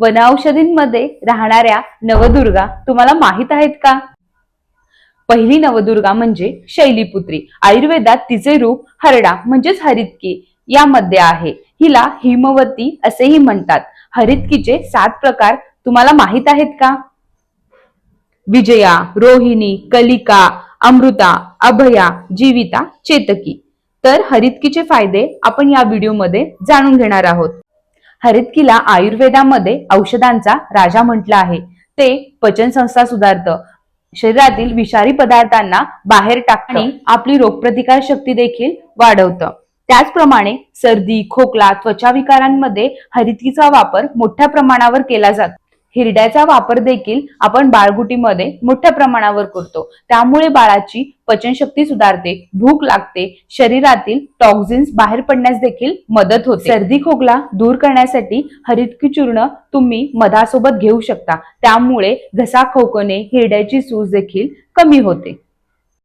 वनौषधींमध्ये राहणाऱ्या नवदुर्गा तुम्हाला माहीत आहेत का? पहिली नवदुर्गा म्हणजे शैलीपुत्री. आयुर्वेदात तिचे रूप हरडा म्हणजेच हरितकी यामध्ये आहे. हिला हिमवती असेही म्हणतात. हरितकीचे सात प्रकार तुम्हाला माहीत आहेत का? विजया रोहिणी कलिका अमृता अभया जीविता चेतकी. तर हरितकीचे फायदे आपण या व्हिडिओमध्ये जाणून घेणार आहोत. हरितकीला आयुर्वेदामध्ये औषधांचा राजा म्हटलं आहे. ते पचन संस्था सुधारतं. शरीरातील विषारी पदार्थांना बाहेर टाकतं आणि आपली रोगप्रतिकार शक्ती देखील वाढवतं. त्याचप्रमाणे सर्दी खोकला त्वचा विकारांमध्ये हरितकीचा वापर मोठ्या प्रमाणावर केला जातो. हिरड्याचा वापर देखील आपण बाळगुटीमध्ये मोठ्या प्रमाणावर करतो. त्यामुळे बाळाची पचनशक्ती सुधारते भूक लागते शरीरातील टॉक्झिन्स बाहेर पडण्यास देखील मदत होते. सर्दी खोकला दूर करण्यासाठी हरितकी चूर्ण तुम्ही मधासोबत घेऊ शकता. त्यामुळे घसा खोकणे हिरड्याची सूज देखील कमी होते.